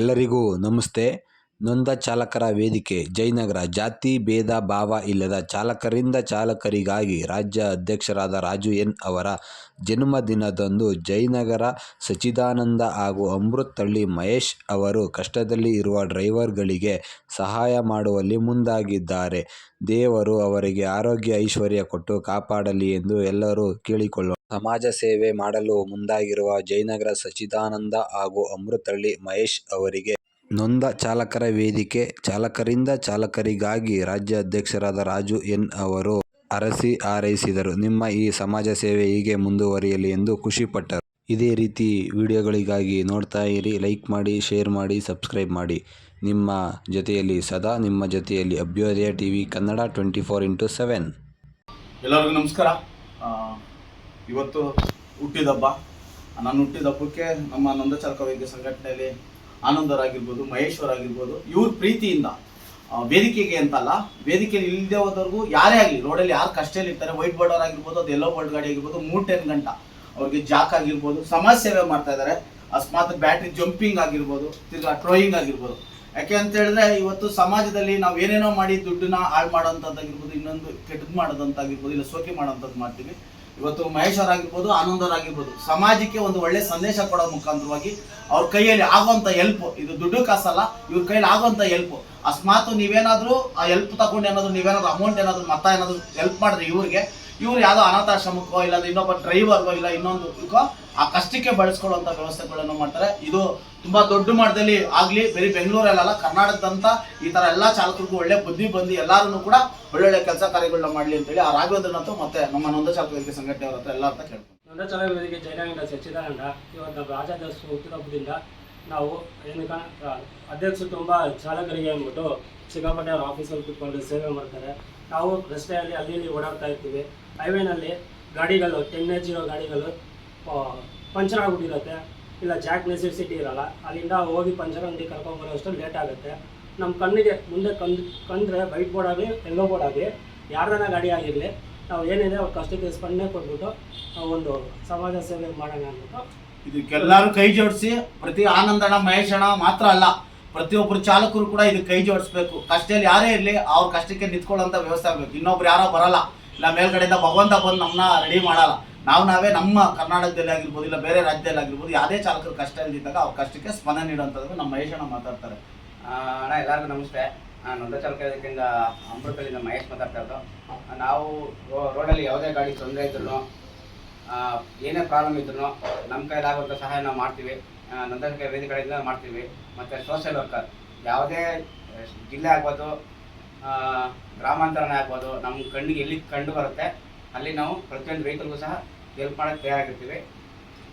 ಎಲ್ಲರಿಗೂ ನಮಸ್ತೆ. ನೊಂದ ಚಾಲಕರ ವೇದಿಕೆ, ಜಯನಗರ. ಜಾತಿ, ಭೇದ, ಭಾವ ಇಲ್ಲದ ಚಾಲಕರಿಂದ ಚಾಲಕರಿಗಾಗಿ ರಾಜ್ಯ ಅಧ್ಯಕ್ಷರಾದ ರಾಜು ಎನ್ ಅವರ ಜನ್ಮದಿನದಂದು ಜಯನಗರ ಸಚ್ಚಿದಾನಂದ ಹಾಗೂ ಅಮೃತಹಳ್ಳಿ ಮಹೇಶ್ ಅವರು ಕಷ್ಟದಲ್ಲಿ ಇರುವ ಡ್ರೈವರ್ಗಳಿಗೆ ಸಹಾಯ ಮಾಡುವಲ್ಲಿ ಮುಂದಾಗಿದ್ದಾರೆ. ದೇವರು ಅವರಿಗೆ ಆರೋಗ್ಯ ಐಶ್ವರ್ಯ ಕೊಟ್ಟು ಕಾಪಾಡಲಿ ಎಂದು ಎಲ್ಲರೂ ಕೇಳಿಕೊಳ್ಳೋಣ. ಸಮಾಜ ಸೇವೆ ಮಾಡಲು ಮುಂದಾಗಿರುವ ಜಯನಗರ ಸಚ್ಚಿದಾನಂದ ಹಾಗೂ ಅಮೃತಹಳ್ಳಿ ಮಹೇಶ್ ಅವರಿಗೆ ನೊಂದ ಚಾಲಕರ ವೇದಿಕೆ, ಚಾಲಕರಿಂದ ಚಾಲಕರಿಗಾಗಿ ರಾಜ್ಯ ಅಧ್ಯಕ್ಷರಾದ ರಾಜು ಎನ್ ಅವರು ಅರಸಿ ಹಾರೈಸಿದರು. ನಿಮ್ಮ ಈ ಸಮಾಜ ಸೇವೆ ಹೀಗೆ ಮುಂದುವರಿಯಲಿ ಎಂದು ಖುಷಿಪಟ್ಟರು. ಇದೇ ರೀತಿ ವಿಡಿಯೋಗಳಿಗಾಗಿ ನೋಡ್ತಾ ಇರಿ, ಲೈಕ್ ಮಾಡಿ, ಶೇರ್ ಮಾಡಿ, ಸಬ್ಸ್ಕ್ರೈಬ್ ಮಾಡಿ. ನಿಮ್ಮ ಜೊತೆಯಲ್ಲಿ ಸದಾ ನಿಮ್ಮ ಜೊತೆಯಲ್ಲಿ Abhyudaya T V Kannada twenty four into seven. ಎಲ್ಲರಿಗೂ ನಮಸ್ಕಾರ. ಇವತ್ತು ಹುಟ್ಟಿದಬ್ಬ ನನ್ನ ಹುಟ್ಟಿದಬ್ಬಕ್ಕೆ ನಮ್ಮ ನಂದಚಾಲಕ ವೈದ್ಯ ಸಂಘಟನೆಯಲ್ಲಿ ಆನಂದರಾಗಿರ್ಬೋದು ಮಹೇಶ್ವರ್ ಆಗಿರ್ಬೋದು ಇವ್ರ ಪ್ರೀತಿಯಿಂದ ವೇದಿಕೆಗೆ ಅಂತಲ್ಲ, ವೇದಿಕೆಯಲ್ಲಿ ಇಲ್ಲದೆ ಹೋದವ್ರಿಗೂ ಯಾರೇ ಆಗಲಿ, ರೋಡಲ್ಲಿ ಯಾರು ಕಷ್ಟದಲ್ಲಿ ಇರ್ತಾರೆ ವೈಟ್ ಬೋರ್ಡರ್ ಆಗಿರ್ಬೋದು, ಅದು ಎಲ್ಲೋ ಬೋರ್ಡ್ ಗಾಡಿ ಆಗಿರ್ಬೋದು, ಮೂರು ಟೆನ್ ಗಂಟ ಅವ್ರಿಗೆ ಜಾಕ್ ಆಗಿರ್ಬೋದು ಸಮಾಜ ಸೇವೆ ಮಾಡ್ತಾ ಇದ್ದಾರೆ ಅಸ್ಮಾತ್ ಬ್ಯಾಟ್ರಿ ಜಂಪಿಂಗ್ ಆಗಿರ್ಬೋದು, ತಿರ್ಗಾ ಟ್ರೋಯಿಂಗ್ ಆಗಿರ್ಬೋದು. ಯಾಕೆ ಅಂತ ಹೇಳಿದ್ರೆ, ಇವತ್ತು ಸಮಾಜದಲ್ಲಿ ನಾವು ಏನೇನೋ ಮಾಡಿ ದುಡ್ಡನ್ನ ಹಾಳು ಮಾಡೋಂಥದ್ದಾಗಿರ್ಬೋದು ಇನ್ನೊಂದು ಕೆಟ್ಟದ್ದು ಮಾಡೋದಂತಾಗಿರ್ಬೋದು, ಇಲ್ಲ ಸೋಕೆ ಮಾಡೋಂಥದ್ದು ಮಾಡ್ತೀವಿ. ಇವತ್ತು ಮಹೇಶ್ ಅವರಾಗಿರ್ಬೋದು ಆನಂದ್ ಅವರಾಗಿರ್ಬೋದು ಸಮಾಜಕ್ಕೆ ಒಂದು ಒಳ್ಳೆ ಸಂದೇಶ ಕೊಡೋ ಮುಖಾಂತರವಾಗಿ ಅವ್ರ ಕೈಯಲ್ಲಿ ಆಗುವಂತ ಹೆಲ್ಪ್ ಇದು ದುಡ್ಡು ಕಾಸಲ್ಲ, ಇವ್ರ ಕೈಯಲ್ಲಿ ಆಗುವಂತ ಹೆಲ್ಪ್ ಅಸ್ಮಾತ್ ನೀವೇನಾದ್ರೂ ಆ ಹೆಲ್ಪ್ ತಗೊಂಡು ಏನಾದ್ರು ನೀವೇನಾದ್ರು ಅಮೌಂಟ್ ಏನಾದ್ರು ಮತ್ತ ಏನಾದ್ರು ಹೆಲ್ಪ್ ಮಾಡಿದ್ರೆ ಇವ್ರಿಗೆ. ಇವ್ರು ಯಾವ್ದೋ ಅನಾಥಾಶ್ರಮಕ್ಕೋ ಇಲ್ಲ ಇನ್ನೊಬ್ಬ ಡ್ರೈವರ್ಗೋ ಇಲ್ಲ ಇನ್ನೊಂದು ಆ ಕಷ್ಟಕ್ಕೆ ಬಳಸ್ಕೊಳ್ಳುವಂತ ವ್ಯವಸ್ಥೆಗಳನ್ನು ಮಾಡ್ತಾರೆ. ಇದು ತುಂಬಾ ದೊಡ್ಡ ಮಟ್ಟದಲ್ಲಿ ಆಗ್ಲಿ, ಬರೀ ಬೆಂಗಳೂರಲ್ಲ ಕರ್ನಾಟಕದಂತ ಈ ತರ ಎಲ್ಲಾ ಚಾಲಕರಿಗೂ ಒಳ್ಳೆ ಬುದ್ಧಿ ಬಂದು ಎಲ್ಲಾರು ಕೂಡ ಒಳ್ಳೊಳ್ಳೆ ಕೆಲಸ ಕಾರ್ಯಗಳನ್ನ ಮಾಡ್ಲಿ ಅಂತೇಳಿ ಆ ರಾಘವೇಂದ್ರನಂತೂ ಮತ್ತೆ ನಮ್ಮ ನೊಂದ ಚಾಲಕ ವೇದಿಕೆ ಸಂಘಟನೆಯವ್ರ ಹತ್ರ ಎಲ್ಲ ಅಂತ ನೊಂದ ಚಾಲಕ ವೇದಿಕೆ ಜಯನಗರ ಸಚ್ಚಿದಾನಂದ, ಇವತ್ತು ನಮ್ಮ ರಾಜ್ಯಾಧ್ಯಕ್ಷ ಹುಟ್ಟಿದಬ್ಬದಿಂದ ನಾವು ಏನಕ ಅಧ್ಯಕ್ಷರು ತುಂಬ ಚಾಲಕರಿಗೆ ಅಂದ್ಬಿಟ್ಟು ಸಿಕ್ಕಾಪಟ್ಟೆ ಅವ್ರ ಆಫೀಸಲ್ಲಿ ಕೂತ್ಕೊಂಡು ಸೇವೆ ಮಾಡ್ತಾರೆ. ನಾವು ರಸ್ತೆಯಲ್ಲಿ ಅಲ್ಲಿ ಇಲ್ಲಿ ಓಡಾಡ್ತಾ ಇರ್ತೀವಿ. ಹೈವೇನಲ್ಲಿ ಗಾಡಿಗಳು ಟೆನ್ ಎಚ್ ಇರೋ ಗಾಡಿಗಳು ಪಂಚರ್ ಆಗಿಬಿಟ್ಟಿರುತ್ತೆ. ಇಲ್ಲ ಜಾಕ್ ನೆಸೆಸಿಟಿ ಇರಲ್ಲ. ಅಲ್ಲಿಂದ ಹೋಗಿ ಪಂಚರ್ ಅಂಗಡಿ ಕರ್ಕೊಂಬರೋ ಅಷ್ಟು ಲೇಟ್ ಆಗುತ್ತೆ. ನಮ್ಮ ಕಣ್ಣಿಗೆ ಮುಂದೆ ಕಂದ್, ಕಂಡ್ರೆ ವೈಟ್ ಬೋರ್ಡ್ ಆಗಲಿ ಎಲ್ಲೋ ಬೋರ್ಡ್ ಆಗಲಿ ಯಾರನ್ನ ಗಾಡಿ ಆಗಿರಲಿ, ನಾವು ಏನಿದೆ ಅವ್ರ ಕಷ್ಟಕ್ಕೆ ಸ್ಪಂದನೆ ಕೊಟ್ಬಿಟ್ಟು ಒಂದು ಸಮಾಜ ಸೇವೆ ಮಾಡೋಣ ಅಂದ್ಬಿಟ್ಟು. ಇದಕ್ಕೆಲ್ಲರೂ ಕೈ ಜೋಡಿಸಿ, ಪ್ರತಿ ಆನಂದಣ ಮಹೇಶಣ ಮಾತ್ರ ಅಲ್ಲ ಪ್ರತಿಯೊಬ್ಬರು ಚಾಲಕರು ಕೂಡ ಇದಕ್ಕೆ ಕೈ ಜೋಡಿಸ್ಬೇಕು. ಕಷ್ಟದಲ್ಲಿ ಯಾರೇ ಇರಲಿ, ಅವ್ರ ಕಷ್ಟಕ್ಕೆ ನಿಂತ್ಕೊಳ್ಳೋಂಥ ವ್ಯವಸ್ಥೆ ಆಗಬೇಕು. ಇನ್ನೊಬ್ರು ಯಾರೋ ಬರಲ್ಲ. ಇಲ್ಲ, ಮೇಲ್ಗಡೆಯಿಂದ ಭಗವಂತ ಬಂದು ನಮ್ಮನ್ನ ರೆಡಿ ಮಾಡಲ್ಲ. ನಾವು ನಾವೇ ನಮ್ಮ ಕರ್ನಾಟಕದಲ್ಲಿ ಆಗಿರ್ಬೋದು ಇಲ್ಲ ಬೇರೆ ರಾಜ್ಯದಲ್ಲಿ ಆಗಿರ್ಬೋದು ಯಾವುದೇ ಚಾಲಕರು ಕಷ್ಟ ಇಲ್ಲದಿದ್ದಾಗ ಅವ್ರ ಕಷ್ಟಕ್ಕೆ ಸ್ಪಂದನೆ ನೀಡುವಂಥದ್ದು ನಮ್ಮ ಮಹೇಶಣ್ಣ ಮಾತಾಡ್ತಾರೆ. ಅಣ್ಣ, ಎಲ್ಲರಿಗೂ ನಮಸ್ತೆ. ನಾನು ನೊಂದ ಅಂಬೃಪಲ್ಲಿ ನಮ್ಮ ಮಹೇಶ್ ಮಾತಾಡ್ತಾ ಇರೋದು. ನಾವು ರೋಡಲ್ಲಿ ಯಾವುದೇ ಗಾಡಿ ತೊಂದರೆ ಇದ್ರು ಏನೇ ಪ್ರಾಬ್ಲಮ್ ಇದ್ರು ನಮ್ಮ ಕೈಲಾಗುವಂಥ ಸಹಾಯ ನಾವು ಮಾಡ್ತೀವಿ. ನೊಂದ ಚಾಲಕ ಕಡೆಯಿಂದ ಮಾಡ್ತೀವಿ. ಮತ್ತು ಸೋಷಿಯಲ್ ವರ್ಕರ್ ಯಾವುದೇ ಜಿಲ್ಲೆ ಆಗ್ಬೋದು ಗ್ರಾಮಾಂತರನೇ ಆಗ್ಬೋದು, ನಮ್ಮ ಕಣ್ಣಿಗೆ ಎಲ್ಲಿ ಕಂಡು ಬರುತ್ತೆ ಅಲ್ಲಿ ನಾವು ಪ್ರತಿಯೊಂದು ವೆಹಿಕಲ್ಗೂ ಸಹ ಹೆಲ್ಪ್ ಮಾಡಕ್ಕೆ ತಯಾರಾಗಿರ್ತೀವಿ.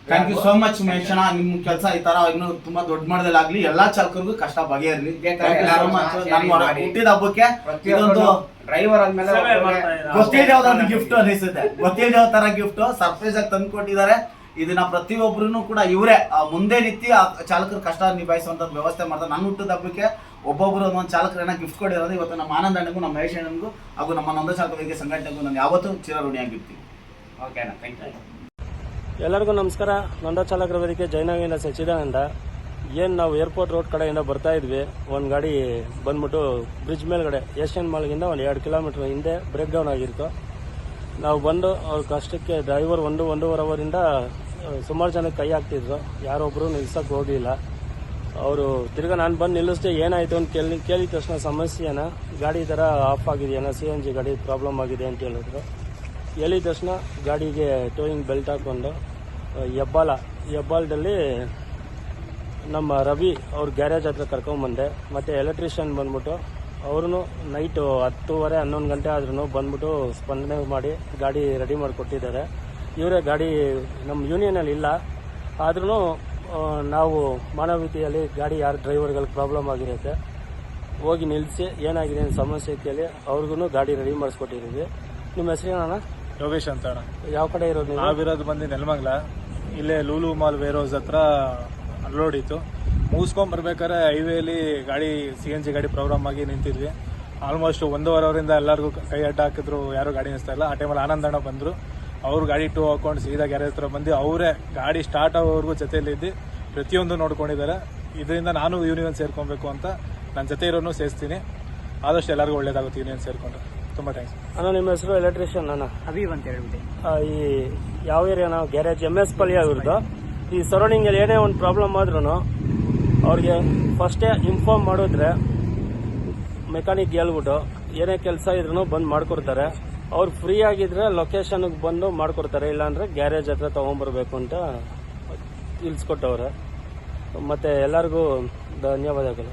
ಥ್ಯಾಂಕ್ ಯು ಸೋ ಮಚ್ ಮೇಷಣ ನಿಮ್ಮ ಕೆಲಸ ಈ ತರ ಇನ್ನು ತುಂಬಾ ದೊಡ್ಡ ಮಾಡದಲ್ಲಾಗ್ಲಿ ಆಗ್ಲಿ ಎಲ್ಲಾ ಚಾಲಕರಿಗೂ ಕಷ್ಟ ಬಗೆಹರ್ಲಿ. ಹುಟ್ಟಿದ ಹಬ್ಬಕ್ಕೆ ಇದೊಂದು ಪ್ರತಿಯೊಂದು ಡ್ರೈವರ್ ಆದ್ಮೇಲೆ ಗೊತ್ತಿಲ್ಲದೆ ಗಿಫ್ಟ್ ಅನಿಸುತ್ತೆ ಗೊತ್ತಿಲ್ಲದೆ ಯಾವ ತರ ಗಿಫ್ಟ್ ಸರ್ಪ್ರೈಸ್ ಆಗಿ ತಂದು ಕೊಟ್ಟಿದ್ದಾರೆ ಇದನ್ನ ಪ್ರತಿಯೊಬ್ಬರೂ ಕೂಡ ಇವರೇ ಮುಂದೆ ನಿಂತು ಆ ಚಾಲಕರ ಕಷ್ಟ ನಿಭಾಯಿಸುವಂತ ವ್ಯವಸ್ಥೆ ಮಾಡ್ತಾರೆ. ನನ್ನ ಹುಟ್ಟಿದ ಹಬ್ಬಕ್ಕೆ ಒಬ್ಬೊಬ್ಬರು ಒಂದೊಂದು ಚಾಲಕರನ್ನ ಗಿಫ್ಟ್ ಕೊಡಿರೋದು ಇವತ್ತು ನಮ್ಮ ಆನಂದ ಅಣ್ಣಗೂ ನಮ್ಮ ಮಹೇಶ್ ಅಣ್ಣನಿಗೂ ಹಾಗೂ ನಮ್ಮ ನಂದ ಚಾಲಕರಿಗೆ ಸಂಘಟನೆಗೂ ನಾನು ಯಾವತ್ತೂ ಚಿರಋಣಿಯಾಗಿರ್ತೀನಿ. ಓಕೆ ಅಣ್ಣ ಥ್ಯಾಂಕ್ ಯು ಎಲ್ಲರಿಗೂ ನಮಸ್ಕಾರ. ನಂದ ಚಾಲಕರ ವೇದಿಕೆ ಜಯನಗರಿಂದ ಸಚಿದಾನಂದ ಏನು ನಾವು ಏರ್ಪೋರ್ಟ್ ರೋಡ್ ಕಡೆಯಿಂದ ಬರ್ತಾ ಇದ್ವಿ ಒಂದು ಗಾಡಿ ಬಂದ್ಬಿಟ್ಟು ಬ್ರಿಡ್ಜ್ ಮೇಲ್ಗಡೆ ಏಷ್ಯನ್ ಮಾಲ್ಗಿಂದ ಒಂದು ಎರಡು ಕಿಲೋಮೀಟ್ರ್ ಹಿಂದೆ ಬ್ರೇಕ್ ಡೌನ್ ಆಗಿತ್ತು. ನಾವು ಬಂದು ಅವ್ರ ಕಷ್ಟಕ್ಕೆ ಡ್ರೈವರ್ ಒಂದು ಒಂದೂವರೆ ಅವರಿಂದ ಸುಮಾರು ಜನ ಕೈ ಹಾಕ್ತಿದ್ರು. ಯಾರೊಬ್ಬರು ನಿಲ್ಸಕ್ಕೆ ಹೋಗಲಿಲ್ಲ. ಅವರು ತಿರ್ಗಾ ನಾನು ಬಂದು ನಿಲ್ಲಿಸ್ದೆ ಏನಾಯಿತು ಅಂತ ಕೇಳಿ ಕೇಳಿದ ತಕ್ಷಣ ಸಮಸ್ಯೆನ ಗಾಡಿ ಥರ ಆಫ್ ಆಗಿದೆಯಾ ಸಿ ಎನ್ ಜಿ ಗಾಡಿ ಪ್ರಾಬ್ಲಮ್ ಆಗಿದೆ ಅಂತ ಹೇಳಿದ್ರು. ಹೇಳಿದ ತಕ್ಷಣ ಗಾಡಿಗೆ ಟೋಯಿಂಗ್ ಬೆಲ್ಟ್ ಹಾಕ್ಕೊಂಡು ಆ, ಹೆಬ್ಬಾಲ ಹೆಬ್ಬಾಲದಲ್ಲಿ ನಮ್ಮ ರವಿ ಅವ್ರ ಗ್ಯಾರೇಜ್ ಹತ್ರ ಕರ್ಕೊಂಬಂದೆ ಮತ್ತು ಎಲೆಕ್ಟ್ರಿಷಿಯನ್ ಬಂದ್ಬಿಟ್ಟು ಅವ್ರೂ ನೈಟು ಹತ್ತುವರೆ ಹನ್ನೊಂದು ಗಂಟೆ ಆದ್ರೂ ಬಂದ್ಬಿಟ್ಟು ಸ್ಪಂದನೆ ಮಾಡಿ ಗಾಡಿ ರೆಡಿ ಮಾಡಿಕೊಟ್ಟಿದ್ದಾರೆ. ಇವರೇ ಗಾಡಿ ನಮ್ಮ ಯೂನಿಯನಲ್ಲಿ ಇಲ್ಲ. ಆದ್ರೂ ನಾವು ಮಾನವೀಯತೆಯಲ್ಲಿ ಗಾಡಿ ಯಾರು ಡ್ರೈವರ್ಗಳಿಗೆ ಪ್ರಾಬ್ಲಮ್ ಆಗಿರುತ್ತೆ. ಹೋಗಿ ನಿಲ್ಲಿಸಿ ಏನಾಗಿದೆ ಅಂತ ಸಮಸ್ಯೆ ಕೇಳಿ ಅವ್ರಿಗೂ ಗಾಡಿ ರೆಡಿ ಮಾಡಿಸ್ಕೊಟ್ಟಿದ್ದೀವಿ. ನಿಮ್ಮ ಹೆಸರೇನಣ್ಣ ಯೋಗೇಶ್ ಅಂತ ಅಣ್ಣ. ಯಾವ ಕಡೆ ಇರೋದು ನೀವು? ನಾವಿರೋದು ಬಂದು ನೆಲಮಂಗ್ಲ. ಇಲ್ಲೇ ಲೂಲು ಮಾಲ್ ವೇರೋಸ್ ಹತ್ರ ಅನ್ಲೋಡ್ ಇತ್ತು. ಮುಗಿಸ್ಕೊಂಡ್ ಬರ್ಬೇಕಾದ್ರೆ ಹೈವೇಲಿ ಗಾಡಿ ಸಿ ಎನ್ ಜಿ ಗಾಡಿ ಪ್ರಾಬ್ಲಮ್ ಆಗಿ ನಿಂತಿದ್ವಿ. ಆಲ್ಮೋಸ್ಟ್ ಒಂದೂವರೆ ಅವರಿಂದ ಎಲ್ಲರಿಗೂ ಕೈ ಅಡ್ಡ ಹಾಕಿದ್ರು ಯಾರು ಗಾಡಿ ನಿಲ್ಲಿಸ್ತಾ ಇಲ್ಲ. ಆ ಟೈಮಲ್ಲಿ ಆನಂದಣ್ಣ ಬಂದ್ರು. ಅವ್ರು ಗಾಡಿ ಟೂ ಹಾಕೊಂಡು ಸೀದಾ ಗ್ಯಾರೇಜ್ ಹತ್ರ ಬಂದು ಅವರೇ ಗಾಡಿ ಸ್ಟಾರ್ಟ್ ಆಗೋವರೆಗೂ ಜೊತೆಯಲ್ಲಿದ್ದು ಪ್ರತಿಯೊಂದು ನೋಡ್ಕೊಂಡಿದ್ದಾರೆ. ಇದರಿಂದ ನಾನು ಯೂನಿಯನ್ ಸೇರ್ಕೊಬೇಕು ಅಂತ ನನ್ನ ಜೊತೆ ಇರೋನು ಸೇರಿಸ್ತೀನಿ. ಆದಷ್ಟು ಎಲ್ಲರಿಗೂ ಒಳ್ಳೇದಾಗುತ್ತೆ ಯೂನಿಯನ್ ಸೇರ್ಕೊಂಡು. ತುಂಬ ಥ್ಯಾಂಕ್ಸ್ ಅಣ್ಣ ನಿಮ್ಮ ಹೆಸರು ಎಲೆಕ್ಟ್ರಿಷಿಯನ್ ಅಣ್ಣ? ಅಬೀಬ್ ಅಂತ ಹೇಳ್ಬಿಟ್ಟು ಈ ಯಾವ ಏರಿಯಾ ನಾವು ಗ್ಯಾರೇಜ್ ಎಂ ಎಸ್ ಪಲ್ಲಿ ಅವ್ರದ್ದು. ಈ ಸರೌಂಡಿಂಗಲ್ಲಿ ಏನೇ ಒಂದು ಪ್ರಾಬ್ಲಮ್ ಆದ್ರೂ ಅವ್ರಿಗೆ ಫಸ್ಟೇ ಇನ್ಫಾರ್ಮ್ ಮಾಡಿದ್ರೆ ಮೆಕ್ಯಾನಿಕ್ ಹೇಳ್ಬಿಟ್ಟು ಏನೇ ಕೆಲಸ ಇದ್ರೂ ಬಂದು ಮಾಡ್ಕೊಡ್ತಾರೆ. ಅವ್ರು ಫ್ರೀ ಆಗಿದ್ರೆ ಲೊಕೇಶನ್ಗೆ ಬಂದು ಮಾಡ್ಕೊಡ್ತಾರೆ, ಇಲ್ಲಾಂದರೆ ಗ್ಯಾರೇಜ್ ಹತ್ರ ತೊಗೊಂಬರ್ಬೇಕು ಅಂತ ತಿಳಿಸ್ಕೊಟ್ಟವ್ರೆ ಮತ್ತು ಎಲ್ಲರಿಗೂ ಧನ್ಯವಾದಗಳು.